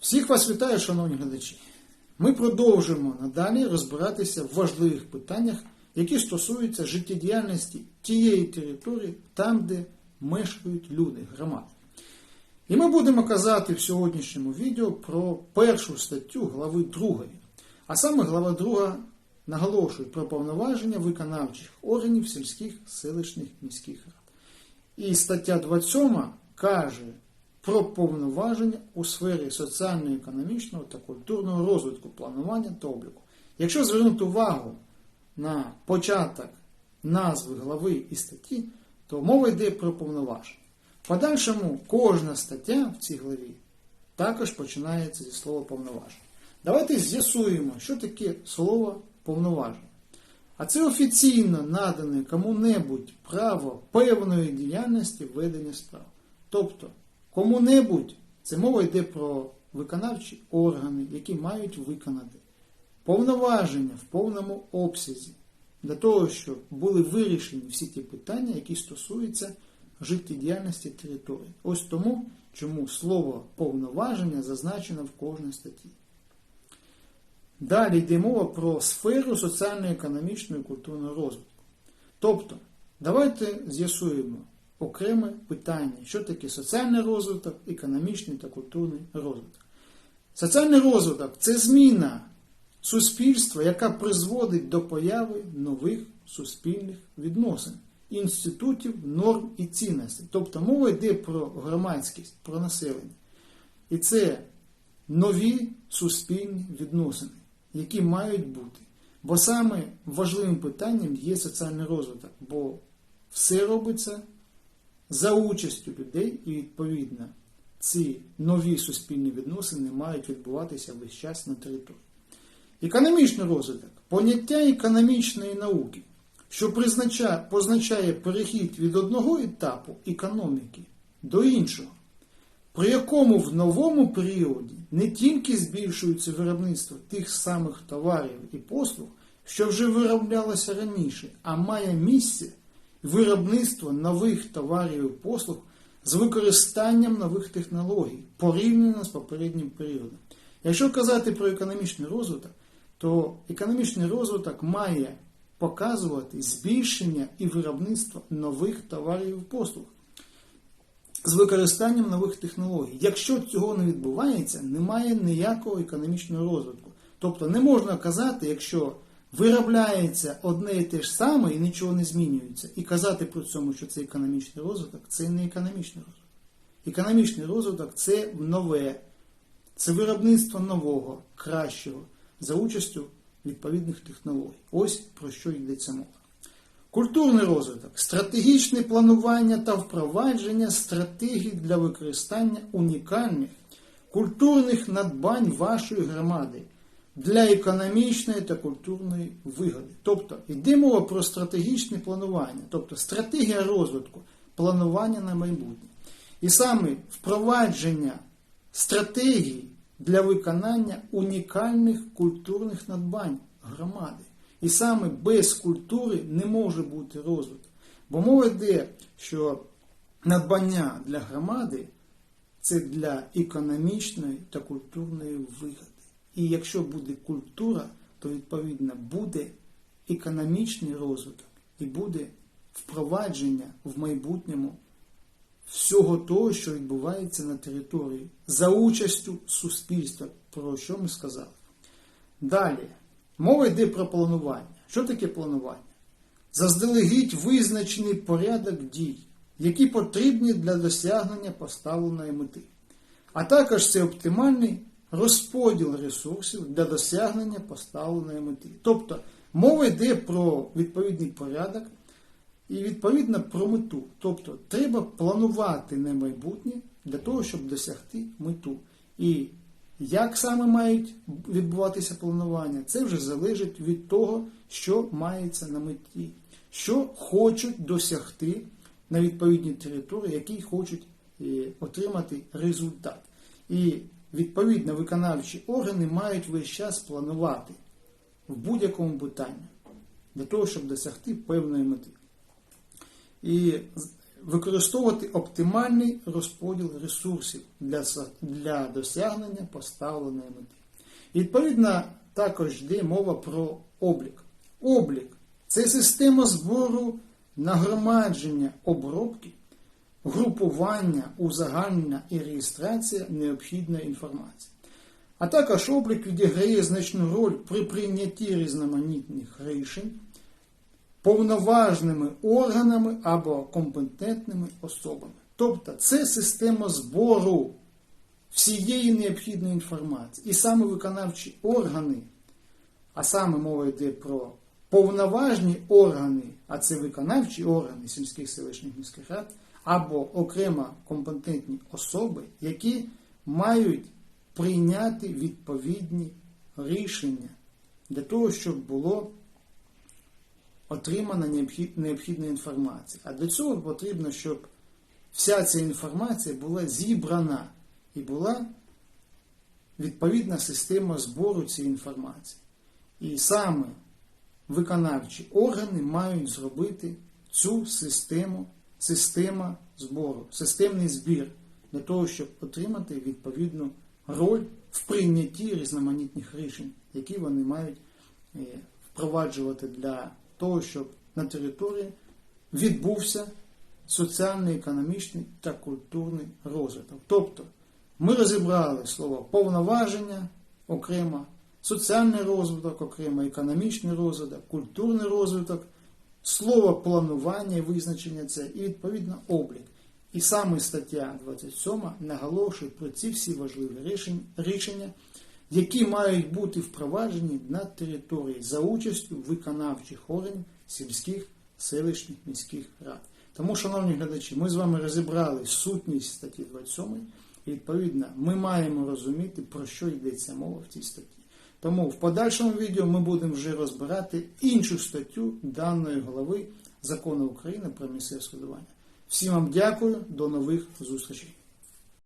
Всіх вас вітаю, шановні глядачі. Ми продовжуємо надалі розбиратися в важливих питаннях, які стосуються життєдіяльності тієї території, там, де мешкають люди, громади. І ми будемо казати в сьогоднішньому відео про першу статтю глави 2. А саме глава 2 наголошує про повноваження виконавчих органів сільських, селищних, міських рад. І стаття 27 каже про повноваження у сфері соціально-економічного та культурного розвитку, планування та обліку. Якщо звернути увагу на початок назви глави і статті, то мова йде про повноваження. В подальшому кожна стаття в цій главі також починається зі слова повноваження. Давайте з'ясуємо, що таке слово повноваження. А це офіційно надане кому-небудь право певної діяльності ведення справ. Тобто, кому-небудь це мова йде про виконавчі органи, які мають виконати повноваження в повному обсязі для того, щоб були вирішені всі ті питання, які стосуються життєдіяльності території. Ось тому, чому слово повноваження зазначено в кожній статті. Далі йде мова про сферу соціально-економічного і культурного розвитку. Тобто, давайте з'ясуємо окреме питання, що таке соціальний розвиток, економічний та культурний розвиток. Соціальний розвиток це зміна суспільства, яка призводить до появи нових суспільних відносин, інститутів, норм і цінностей. Тобто мова йде про громадськість, про населення. І це нові суспільні відносини, які мають бути. Бо саме важливим питанням є соціальний розвиток, бо все робиться за участю людей і відповідно ці нові суспільні відносини мають відбуватися весь час на території. Економічний розвиток поняття економічної науки, що позначає перехід від одного етапу економіки до іншого, при якому в новому періоді не тільки збільшується виробництво тих самих товарів і послуг, що вже вироблялося раніше, а має місце виробництво нових товарів і послуг з використанням нових технологій порівняно з попереднім періодом. Якщо казати про економічний розвиток, то економічний розвиток має показувати збільшення і виробництво нових товарів і послуг з використанням нових технологій. Якщо цього не відбувається, немає ніякого економічного розвитку. Тобто не можна казати, якщо виробляється одне і те ж саме і нічого не змінюється, і казати при цьому, що це економічний розвиток, це не економічний розвиток. Економічний розвиток це нове, це виробництво нового, кращого, за участю відповідних технологій. Ось про що йдеться мова. Культурний розвиток, стратегічне планування та впровадження стратегій для використання унікальних культурних надбань вашої громади для економічної та культурної вигоди. Тобто йде мова про стратегічне планування, тобто стратегія розвитку, планування на майбутнє. І саме впровадження стратегій для виконання унікальних культурних надбань громади. І саме без культури не може бути розвиток. Бо мова йде, що надбання для громади це для економічної та культурної вигоди. І якщо буде культура, то відповідно буде економічний розвиток і буде впровадження в майбутньому всього того, що відбувається на території за участю суспільства, про що ми сказали. Далі, мова йде про планування. Що таке планування? Заздалегідь визначений порядок дій, які потрібні для досягнення поставленої мети. А також це оптимальний розподіл ресурсів для досягнення поставленої мети. Тобто мова йде про відповідний порядок і відповідно про мету. Тобто треба планувати на майбутнє для того, щоб досягти мету. І як саме мають відбуватися планування, це вже залежить від того, що мається на меті, що хочуть досягти на відповідній території, який хочуть е, отримати результат. І відповідно виконавчі органи мають весь час планувати в будь-якому питанні для того, щоб досягти певної мети. І використовувати оптимальний розподіл ресурсів для, для досягнення поставленої мети. І, відповідно, також йде мова про облік. Облік це система збору нагромадження обробки, групування, узагальнення і реєстрація необхідної інформації. А також облік відіграє значну роль при прийнятті різноманітних рішень повноважними органами або компетентними особами. Тобто це система збору всієї необхідної інформації. І саме виконавчі органи, а саме мова йде про повноважні органи, а це виконавчі органи сільських селищних міських рад, або окремо компетентні особи, які мають прийняти відповідні рішення для того, щоб було отримана необхідна інформація. А для цього потрібно, щоб вся ця інформація була зібрана і була відповідна система збору цієї інформації. І саме виконавчі органи мають зробити цю систему, система збору, системний збір для того, щоб отримати відповідну роль в прийнятті різноманітних рішень, які вони мають е, впроваджувати для того, щоб на території відбувся соціальний, економічний та культурний розвиток. Тобто ми розібрали слово повноваження окремо, соціальний розвиток окремо, економічний розвиток, культурний розвиток, слово планування і визначення це і відповідно облік. І саме стаття 27 наголошує про ці всі важливі рішення, які мають бути впроваджені на території за участю виконавчих органів сільських, селищних, міських рад. Тому, шановні глядачі, ми з вами розібрали сутність статті 27, і відповідно ми маємо розуміти, про що йдеться мова в цій статті. Тому в подальшому відео ми будемо вже розбирати іншу статтю даної голови закону України про місцеве складування. Всім вам дякую, до нових зустрічей.